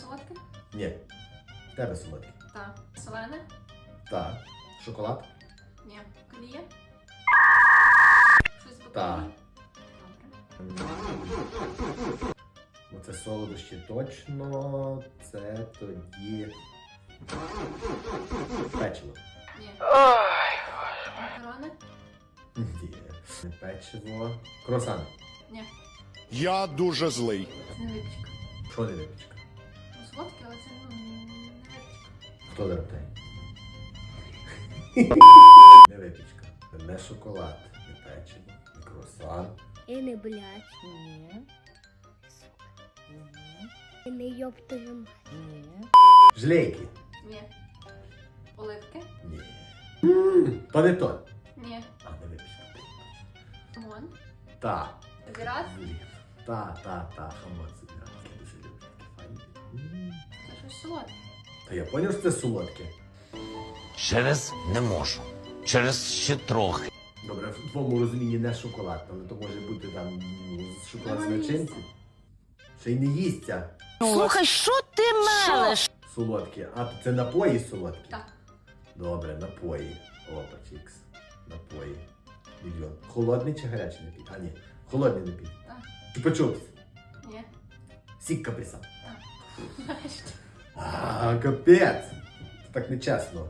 солодке? Ні. В тебе солодкий. Так. Солене? Так. Шоколад? Ні. Коліє? Щось. Добре. Оце солодощі точно. Це тоді. Печиво. Ні. Макарони? Ні. Не печиво. Круасан. Ні. Я дуже злий. Це не випічка. Що не Ну, але це ну, не випічка. Хто дертай? Не випічка. Не шоколад, не печиво, не круасан. І не блядь. Ні. І не йоптовим. Ні. Жлейки. Ні. Оливки? Ні. То. Ні. А, не випічка. Хамон? Та. Вірат? Блін. Та, та, та, хамон собі. Солодке. Та я поняв, що це солодке. Через не можу. Через ще трохи. Добре, в твоєму розумінні не шоколад, але то може бути там ну, шоколад з начинці. Ще й не їсться Слухай, що ти мелеш? солодкі. А це напої солодкі? Так. Добре, напої. Опа, чікс. Напої. Мільйон. Холодний чи гарячий напій? А, ні. Холодний напій. Так. Чупа-чупс. Ні. Сік каприсан. Нарешті. А, капець. Це так нечесно.